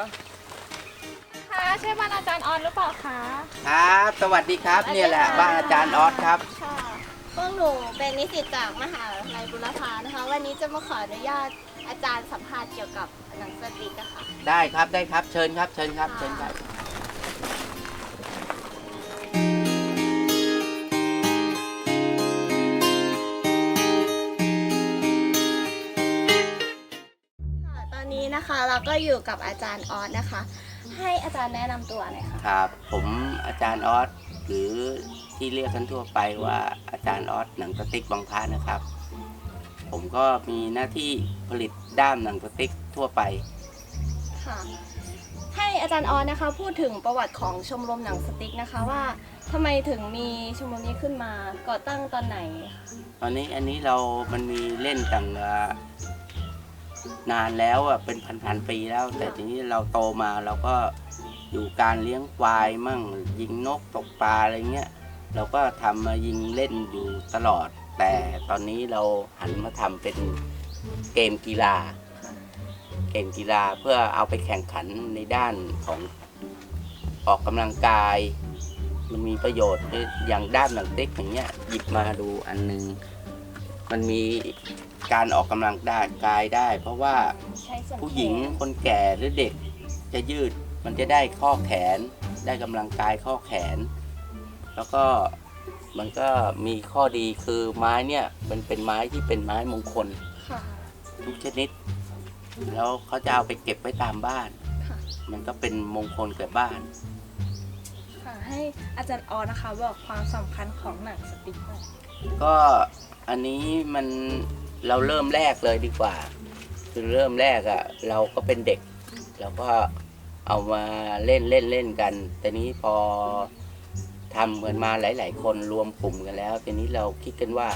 ปะค่ะใช่บ้านอาจารย์ออนหรือเปล่าคะครับ สวัสดีครับเนี่ยแหละบ้านอาจารย์ออสครับ ค่ะพวกหนูเป็นนิสิตจากมหาลัยบุรพานะคะ วันนี้จะมาขออนุญาตอาจารย์สัมภาษณ์เกี่ยวกับหนังสติ๊กอะค่ะ ได้ครับได้ครับเชิญครับเชิญครับเชิญครับ เราก็อยู่กับอาจารย์ออสนะคะ ให้อาจารย์แนะนำตัวหน่อยค่ะ ครับ ผมอาจารย์ออสหรือที่เรียกกันทั่วไปว่าอาจารย์ออสหนังสติ๊กบางพระนะครับ ผมก็มีหน้าที่ผลิตด้ามหนังสติ๊กทั่วไป ค่ะ ให้อาจารย์ออสนะคะ พูดถึงประวัติของชมรมหนังสติ๊กนะคะว่าทำไมถึงมีชมรมนี้ขึ้นมาก่อตั้งตอนไหนคะตอนนี้อันนี้เรามันมีเล่นตั้งแต่ นานแล้วอะเป็นพันๆปีแล้ว แต่ทีนี้เราโตมาเราก็อยู่การเลี้ยงควายมั่งยิงนกตกปลาอะไรเงี้ยเราก็ทำมายิงเล่นอยู่ตลอด แต่ตอนนี้เราหันมาทำเป็นเกมกีฬา เกมกีฬาเพื่อเอาไปแข่งขันในด้านของออกกำลังกาย มันมีประโยชน์อย่างด้านหนังเต็กอย่างเงี้ยหยิบมาดูอันหนึง มันมี การออกกำลังได้กายได้ เพราะว่าใช้ส่วนผู้หญิงแขนคนแก่หรือเด็กจะยืดมันจะได้ข้อแขน ได้กำลังกายข้อแขน แล้วก็มันก็มีข้อดีคือไม้เนี่ยมันเป็นไม้ที่เป็นไม้มงคลค่ะทุกชนิด แล้วเขาจะเอาไปเก็บไว้ตามบ้าน ค่ะมันก็เป็นมงคลแก่บ้าน ค่ะ ให้อาจารย์ออนนะคะ บอกความสำคัญของหนังสติ๊กหน่อยก็อันนี้มัน เราเริ่มแรกเลยดีกว่า คือเริ่มแรกอะ่ะ เราก็เป็นเด็ก เราก็เอามาเล่นเล่นเล่นกันแต่นี้พอทำกันมาหลาย ๆ คนรวมกลุ่มกันแล้วทีนี้เราคิดกันว่า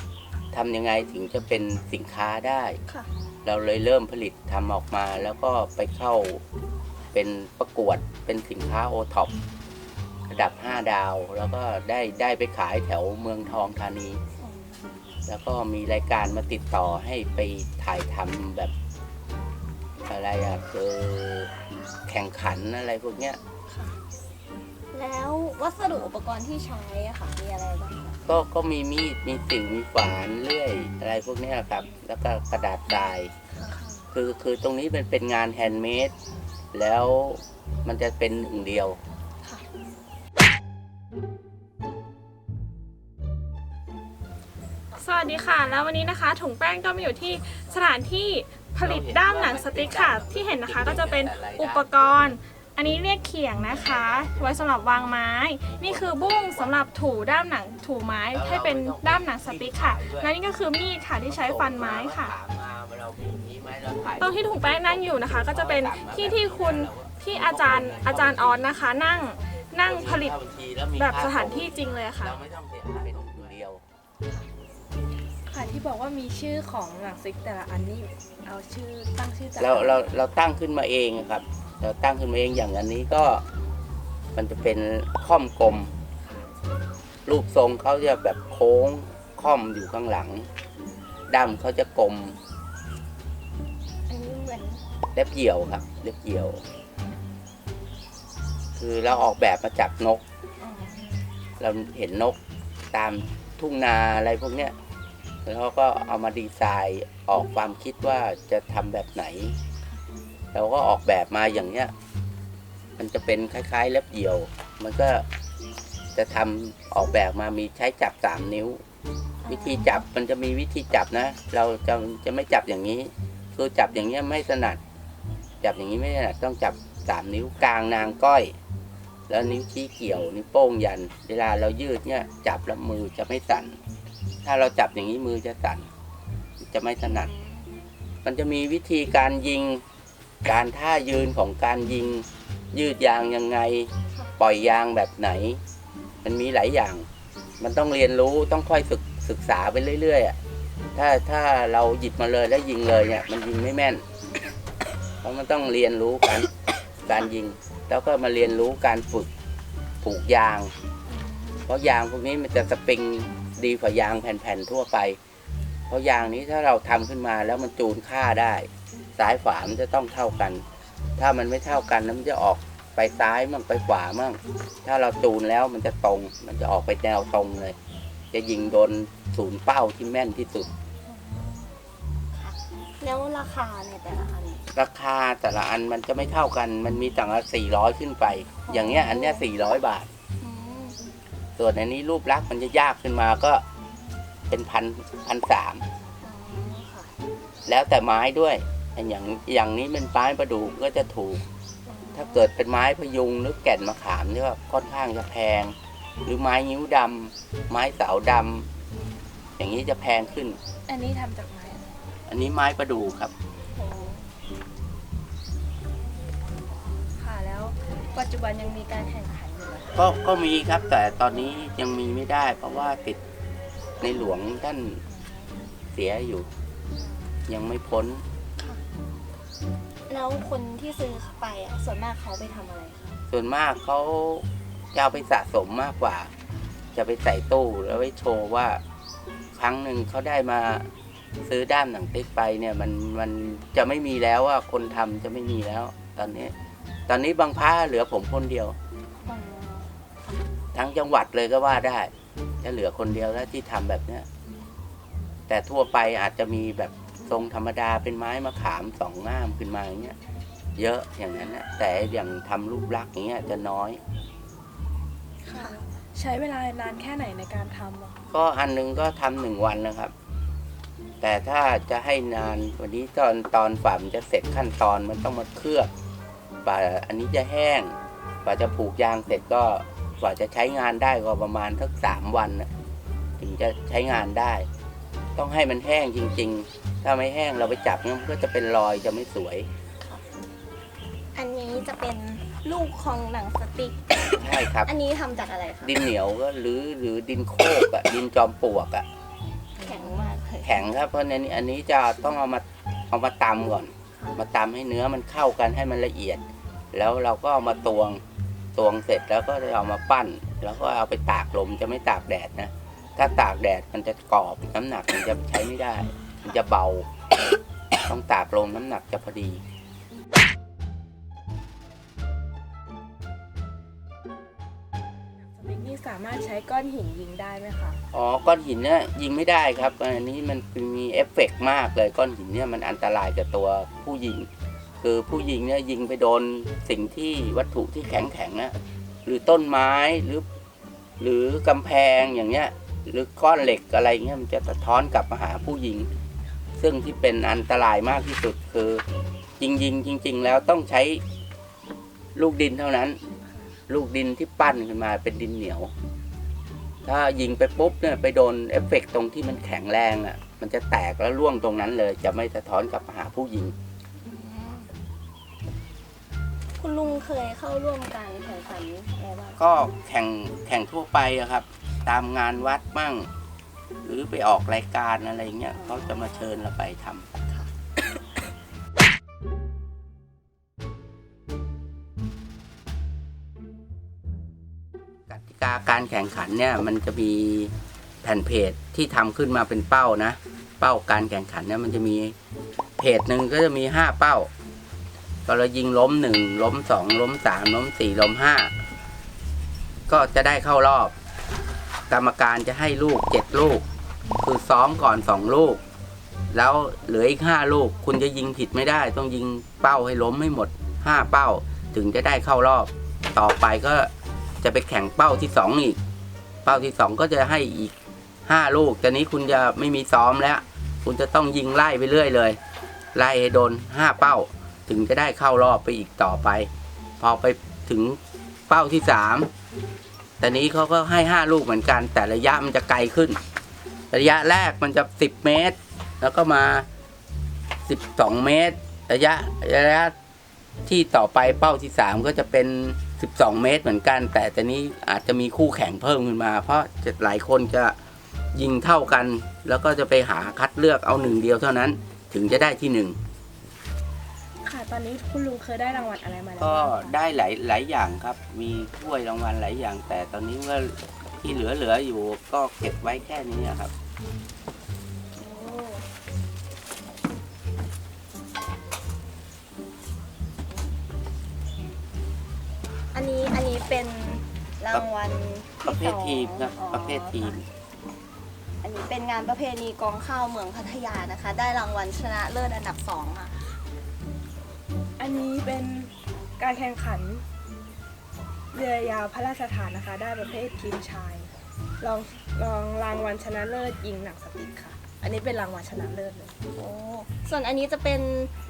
ทำยังไงถึงจะเป็นสินค้าได้ค่ะเราเลยเริ่มผลิตทำออกมาแล้วก็ไปเข้าเป็นประกวดเป็นสินค้าโอท็อประดับ 5 ดาว แล้วก็ได้ได้ไปขายแถวเมืองทองธานี แล้วก็มีรายการมาติดต่อให้ไปถ่ายทำแบบอะไรอะคือแข่งขันอะไรพวกเนี้ยแล้ววัสดุอุปกรณ์ที่ใช้อะค่ะ มีอะไรบ้างคะก็ก็มีมีดมีสิวมีฝานเลื่อยอะไรพวกเนี้ยครับ แล้วก็กระดาษทราย คือคือตรงนี้มันเป็นงานแฮนด์เมดแล้วมันจะเป็นหนึ่งเดียว วัสดีค่ะ แล้ววันนี้นะคะ ถุงแป้งก็มาอยู่ที่สถานที่ผลิตด้ามหนังสติ๊กค่ะ ที่เห็นนะคะก็จะเป็นอุปกรณ์ อันนี้เรียกเขียงนะคะ ไว้สำหรับวางไม้ นี่คือบุ้งสำหรับถูด้ามหนังถูไม้ให้เป็นด้ามหนังสติ๊กค่ะ และนี่ก็คือมีดค่ะที่ใช้ฟันไม้ค่ะตรงที่ถุงแป้งนั่งอยู่นะคะ ก็จะเป็นที่ที่คุณที่อาจารย์อาจารย์ออนนะคะ นั่งนั่งผลิตแบบสถานที่จริงเลยค่ะ ที่บอกว่ามีชื่อของหนังสติ๊กแต่ละอันนี่เอาชื่อตั้งชื่อจากเราเราเราตั้งขึ้นมาเองครับ เราตั้งขึ้นมาเองอย่างอันนี้ก็ มันจะเป็นค่อมกลม รูปทรงเขาจะแบบโค้งค่อมอยู่ข้างหลังด้ามเขาจะกลมอันนี้เหมือนเล็บเหยี่ยวครับเล็บเหยี่ยว คือเราออกแบบมาจากนก อ๋อเราเห็นนกตามทุ่งนาอะไรพวกเนี้ย แล้วเขาก็เอามาดีไซน์ออกความคิดว่าจะทำแบบไหนเราก็ออกแบบมาอย่างเนี้ย มันจะเป็นคล้ายๆเล็บเหยี่ยว มันก็จะทำออกแบบมามีใช้จับสามนิ้ว วิธีจับมันจะมีวิธีจับนะ เราจะจะไม่จับอย่างนี้ คือจับอย่างเงี้ยไม่ถนัด จับอย่างนี้ไม่ถนัดต้องจับสามนิ้วกลางนางก้อย แล้วนิ้วชี้เกี่ยวนิ้วโป้งยัน เวลาเรายืดเนี่ยจับแล้วมือจะไม่สั่น ถ้าเราจับอย่างนี้มือจะสั่น จะไม่ถนัด มันจะมีวิธีการยิง การท่ายืนของการยิง ยืดยางยังไง ปล่อยยางแบบไหน มันมีหลายอย่าง มันต้องเรียนรู้ต้องค่อยศึกศึกษาไปเรื่อยๆถ้าถ้าเราหยิบมาเลยแล้วยิงเลยเนี่ย มันยิงไม่แม่น เพราะมันต้องเรียนรู้การการยิง แล้วก็มาเรียนรู้การฝึกผูกยาง เพราะยางพวกนี้มันจะสปริง ดีกว่ายางแผ่นๆทั่วไป เพราะยางนี้ถ้าเราทำขึ้นมาแล้วมันจูนค่าได้ซ้ายฝามันจะต้องเท่ากัน ถ้ามันไม่เท่ากันแล้วมันจะออกไปซ้ายมั่งไปขวามั่ง ถ้าเราจูนแล้วมันจะตรง มันจะออกไปแนวตรงเลย จะยิงโดนศูนย์เป้าที่แม่นที่สุด แล้วราคาในแต่ละอันราคาแต่ละอันมันจะไม่เท่ากัน มันมีต่างละสี่ร้อยขึ้นไป อย่างเงี้ยอันเนี้ยสี่ร้อยบาทอืม ส่วนอันนี้รูปลักษณ์มันจะยากขึ้นมาก็เป็นพันพันสามอืมค่ะแล้วแต่ไม้ด้วยอันอย่างอย่างนี้เป็นไม้ประดู่ก็จะถูก ถ้าเกิดเป็นไม้พยุงหรือแก่นมะขามนี่ก็ค่อนข้างจะแพง หรือไม้นิ้วดำไม้เสาดำอย่างนี้จะแพงขึ้น อันนี้ทำจากไม้อะไรอันนี้ไม้ประดู่ครับโอ้ค่ะแล้วปัจจุบันยังมีการแข่งขันอยู่ไหม ก็ก็มีครับ แต่ตอนนี้ยังมีไม่ได้ เพราะว่าติดในหลวงท่านเสียอยู่ ยังไม่พ้น แล้วคนที่ซื้อไปอะส่วนมากเขาไปทำอะไรคะส่วนมากเขาจะเอาไปสะสมมากกว่า จะไปใส่ตู้แล้วไว้โชว์ว่าครั้งหนึ่งเขาได้มาซื้อด้ามหนังติ๊กไปเนี่ยมันมันจะไม่มีแล้วว่าคนทำจะไม่มีแล้ว ตอนนี้ ตอนนี้บางพระเหลือผมคนเดียวอ๋อ ทั้งจังหวัดเลยก็ว่าได้จะเหลือคนเดียวแล้วที่ทำแบบเนี้ยแต่ทั่วไปอาจจะมีแบบทรงธรรมดาเป็นไม้มะขามสองง่ามขึ้นมาอย่างเงี้ย เยอะอย่างนั้นนะแต่อย่างทำรูปลักษณ์อย่างเงี้ยจะน้อยค่ะใช้เวลานานแค่ไหนในการทำอะก็อันหนึงก็ทำหนึ่งวันนะครับ แต่ถ้าจะให้นานวันนี้ตอนตอนฝ่ามันจะเสร็จขั้นตอนมันต้องมาเคลือบกว่าอันนี้จะแห้งกว่าจะผูกยางเสร็จก็ กว่าจะใช้งานได้ก็ประมาณสักสามวันน่ะถึงจะใช้งานได้ ต้องให้มันแห้งจริง ๆ ถ้าไม่แห้งเราไปจับเนี่ยมันก็จะเป็นรอยจะไม่สวย อันนี้จะเป็นลูกของหนังสติ๊กใช่ครับ อันนี้ทำจากอะไรคะ ดินเหนียวก็หรือหรือดินโคกอะ ดินจอมปลวกอะแข็งมากเลยแข็งครับเพราะในนี้อันนี้จะต้องเอามาเอามาตำก่อน มาตำให้เนื้อมันเข้ากันให้มันละเอียด แล้วเราก็เอามาตวง ตวงเสร็จแล้วก็จะเอามาปั้น แล้วก็เอาไปตากลมจะไม่ตากแดดนะ ถ้าตากแดดมันจะกรอบน้ำหนักมันจะใช้ไม่ได้ มันจะเบา ต้องตากลมน้ำหนักจะพอดีสติ๊กนี่สามารถใช้ก้อนหินยิงได้ไหมคะอ๋อก้อนหินเนี่ยยิงไม่ได้ครับอันนี้มันมีเอฟเฟกต์มากเลยก้อนหินเนี่ยมันอันตรายกับตัวผู้ยิง คือผู้ยิงเนี่ยยิงไปโดนสิ่งที่วัตถุที่แข็งแข็งนะหรือต้นไม้หรือ หรือกำแพงอย่างเงี้ย หรือก้อนเหล็กอะไรเงี้ยมันจะสะท้อนกลับมาหาผู้ยิง ซึ่งที่เป็นอันตรายมากที่สุดคือยิงยิง ๆ จริง ๆ แล้วต้องใช้ลูกดินเท่านั้น ลูกดินที่ปั้นขึ้นมาเป็นดินเหนียว ถ้ายิงไปปุ๊บเนี่ยไปโดนเอฟเฟกต์ตรงที่มันแข็งแรงอะ มันจะแตกแล้วร่วงตรงนั้นเลย จะไม่สะท้อนกลับมาหาผู้ยิง คุณลุงเคยเข้าร่วมการแข่งขันอะไรบ้างก็แข่งแข่งทั่วไปอะครับ ตามงานวัดมั่ง หรือไปออกรายการอะไรเงี้ยเขาจะมาเชิญเราไปทำ กติกาการแข่งขันเนี่ยมันจะมีแผ่นเพจที่ทำขึ้นมาเป็นเป้านะ เป้าการแข่งขันเนี่ยมันจะมีเพจหนึ่งก็จะมีห้าเป้า พอเรายิงล้มหนึ่งล้มสองล้มสามล้มสี่ล้มห้าก็จะได้เข้ารอบ กรรมการจะให้ลูกเจ็ดลูก คือซ้อมก่อนสองลูก แล้วเหลืออีกห้าลูก คุณจะยิงผิดไม่ได้ ต้องยิงเป้าให้ล้มให้หมดห้าเป้า ถึงจะได้เข้ารอบ ต่อไปก็จะไปแข่งเป้าที่สองอีก เป้าที่สองก็จะให้อีกห้าลูกแต่นี้คุณจะไม่มีซ้อมแล้ว คุณจะต้องยิงไล่ไปเรื่อยเลย ไล่ให้โดนห้าเป้า ถึงจะได้เข้ารอบไปอีกต่อไป พอไปถึงเป้าที่สามแต่นี้เขาก็ให้ห้าลูกเหมือนกัน แต่ระยะมันจะไกลขึ้น ระยะแรกมันจะสิบเมตร แล้วก็มาสิบสองเมตร ระยะระยะที่ต่อไปเป้าที่สามก็จะเป็นสิบสองเมตรเหมือนกัน แต่ตอนนี้อาจจะมีคู่แข่งเพิ่มขึ้นมา เพราะจะหลายคนจะยิงเท่ากัน แล้วก็จะไปหาคัดเลือกเอาหนึ่งเดียวเท่านั้น ถึงจะได้ที่หนึ่ง ค่ะ ตอนนี้คุณลุงเคยได้รางวัลอะไรมาแล้วก็บ้างคะได้หลายหลายอย่างครับ มีถ้วยรางวัลหลายอย่าง แต่ตอนนี้ก็ที่เหลือเหลืออยู่ก็เก็บไว้แค่นี้อะครับ โอ้อันนี้อันนี้เป็นรางวัลประเภทสองทีมครับอ๋อประเภททีม อันนี้เป็นงานประเพณีกองข้าวเมืองพัทยานะคะ ได้รางวัลชนะเลิศอันดับสองค่ะ อันนี้เป็นการแข่งขันเรือยาวพระราชทานนะคะ ได้ประเภททีมชายรองรองรางวัลชนะเลิศยิงหนังสติ๊กค่ะ อันนี้เป็นรางวัลชนะเลิศเลย โอ้ส่วนอันนี้จะเป็น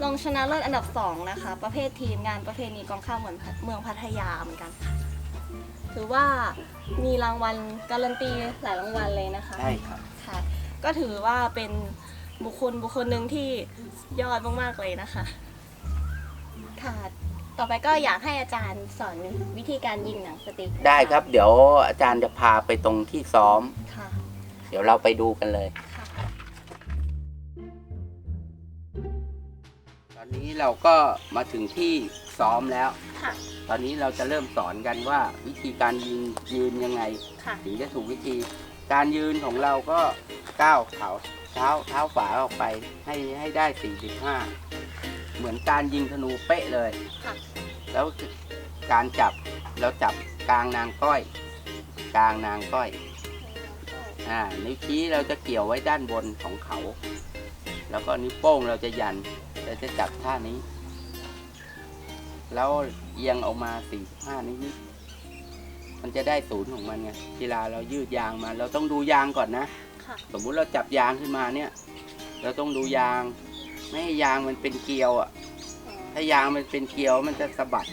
รองชนะเลิศอันดับสองนะคะ ประเภททีมงานประเพณีกองข้าวเมืองพัทเมืองพัทยาเหมือนกันค่ะถือว่ามีรางวัลการันตีหลายรางวัลเลยนะคะใช่ครับค่ะ ก็ถือว่าเป็นบุคคลบุคคลหนึ่งที่ยอดมากๆเลยนะคะ ค่ะ ต่อไปก็อยากให้อาจารย์สอนวิธีการยิงหนังสติ๊กนะะได้ครับ เดี๋ยวอาจารย์จะพาไปตรงที่ซ้อม ค่ะ เดี๋ยวเราไปดูกันเลย ค่ะตอนนี้เราก็มาถึงที่ซ้อมแล้ว ค่ะตอนนี้เราจะเริ่มสอนกันว่าวิธีการยืนยืนยังไง ค่ะถึงจะถูกวิธี การยืนของเราก็ก้าวเท้าเท้าเท้าฝาออกไปให้ให้ได้ 45 เหมือนการยิงธนูเป๊ะเลย ค่ะ แล้วการจับเราจับกลางนางก้อย กลางนางก้อยอ่านิ้วชี้เราจะเกี่ยวไว้ด้านบนของเขา แล้วก็นิ้วโป้งเราจะยันเราจะจับท่านี้ แล้วเอียงออกมา45นิดๆมันจะได้ศูนย์ของมันไงเวลาเรายืดยางมา เราต้องดูยางก่อนนะ ค่ะ สมมุติเราจับยางขึ้นมาเนี่ย เราต้องดูยาง ไม่ให้ยางมันเป็นเกลียวอะ ถ้ายางมันเป็นเกลียวมันจะสะบัด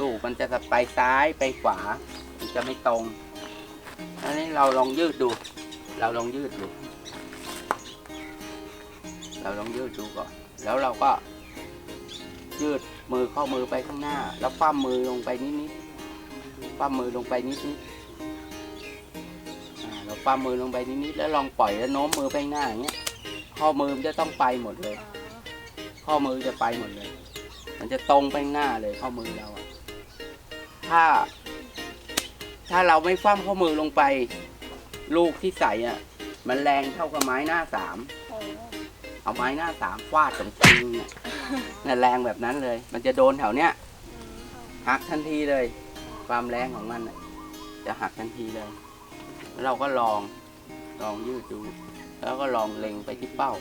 ลูกมันจะไปซ้ายไปขวา มันจะไม่ตรงอันนี้เราลองยืดดู เราลองยืดดู เราลองยืดดูก่อน แล้วเราก็ ยืดมือข้อมือไปข้างหน้า แล้วปั้มมือลงไปนิดๆปั้มมือลงไปนิดๆอ่าเราปั้มมือลงไปนิดๆแล้วลองปล่อยแล้วโน้มมือไปข้างหน้าอย่างเงี้ย ข้อมือมันจะต้องไปหมดเลย ข้อมือจะไปหมดเลย มันจะตรงไปข้างหน้าเลยข้อมือเราอะถ้า ถ้าเราไม่ฟั่มข้อมือลงไป ลูกที่ใส่อะมันแรงเท่ากับไม้หน้าสามโอ้เอาไม้หน้าสามฟาดกับจริงเนี่ยน่ะแรงแบบนั้นเลย มันจะโดนแถวเนี้ยหักทันทีเลย ความแรงของมันน่ะจะหักทันทีเลยแล้วเราก็ลองลองยืดดู แล้วก็ลองเล็งไปที่เป้า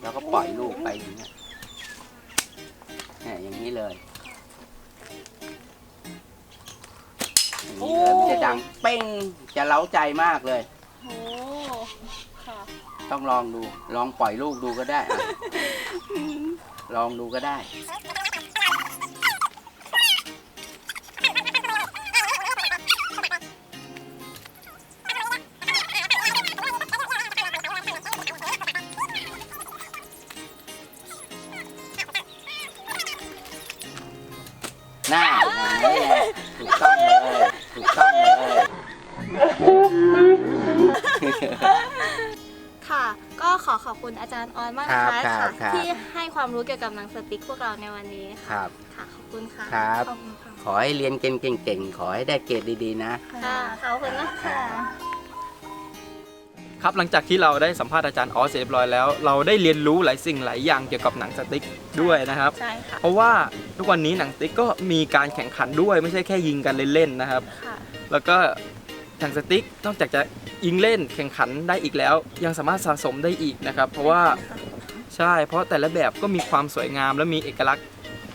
แล้วก็ปล่อยลูกไปอย่างเงี้ยเนี่ยอย่างนี้เลยอย่างนี้เลยมันจะดังเป้งจะเล้าใจมากเลยโหค่ะต้องลองดู ลองปล่อยลูกดูก็ได้อะลองดูก็ได้ ค่ะ ก็ขอขอบคุณอาจารย์ออนมากนะครัคะบครับค่ะครับที่ให้ความรู้เกี่ยวกับหนังสติ๊กพวกเราในวันนี้คค่ะรับค่ะขอบคุณค่ะครับ ขอบคุณค่ะขอให้เรียนเก่งๆ ขอให้ได้เกรดดีๆนะ ค่ะขอบคุณนะคะ ครับหลังจากที่เราได้สัมภาษณ์อาจารย์ออสเสร็จเรียบร้อยแล้ว เราได้เรียนรู้หลายสิ่งหลายอย่างเกี่ยวกับหนังสติ๊กด้วยนะครับ ใช่ค่ะเพราะว่าทุกวันนี้หนังสติ๊กก็มีการแข่งขันด้วยไม่ใช่แค่ยิงกันเล่นๆนะครับ ค่ะ แล้วก็ หนังสติ๊กนอกจากจะยิงเล่นแข่งขันได้อีกแล้ว ยังสามารถสะสมได้อีกนะครับ เพราะว่าใช่ เพราะแต่ละแบบก็มีความสวยงาม และมีเอกลักษณ์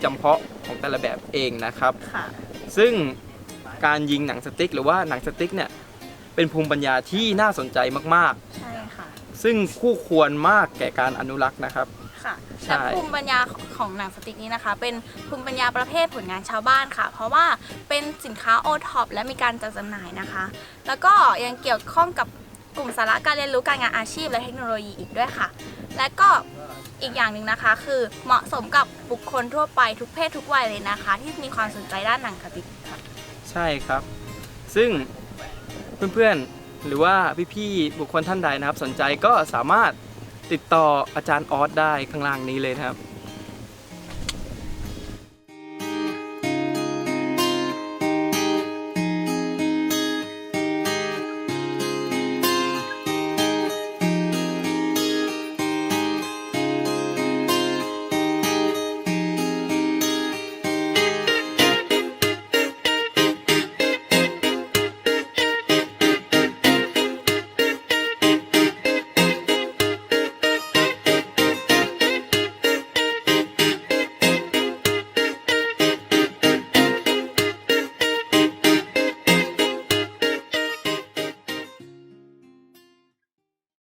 จำเพาะของแต่ละแบบเองนะครับ ค่ะ ซึ่งการยิงหนังสติ๊กหรือว่าหนังสติ๊กเนี่ยเป็นภูมิปัญญาที่น่าสนใจมากใช่ค่ะ ๆ ซึ่งคู่ควรมากแก่การอนุรักษ์นะครับ ค่ะใช่ และภูมิปัญญาของหนังสติ๊กนี้นะคะ เป็นภูมิปัญญาประเภทผลงานชาวบ้านค่ะ เพราะว่าเป็นสินค้าโอท็อปและมีการจัดจำหน่ายนะคะ แล้วก็ยังเกี่ยวข้องกับกลุ่มสาระการเรียนรู้การงานอาชีพและเทคโนโลยีอีกด้วยค่ะ และก็อีกอย่างหนึ่งนะคะ คือเหมาะสมกับบุคคลทั่วไปทุกเพศทุกวัยเลยนะคะ ที่มีความสนใจด้านหนังสติ๊กค่ะ ใช่ครับ ซึ่งเพื่อนๆ หรือว่าพี่ๆ บุคคลท่านใดนะครับ สนใจก็สามารถ ติดต่ออาจารย์ออสได้ข้างล่างนี้เลยนะครับ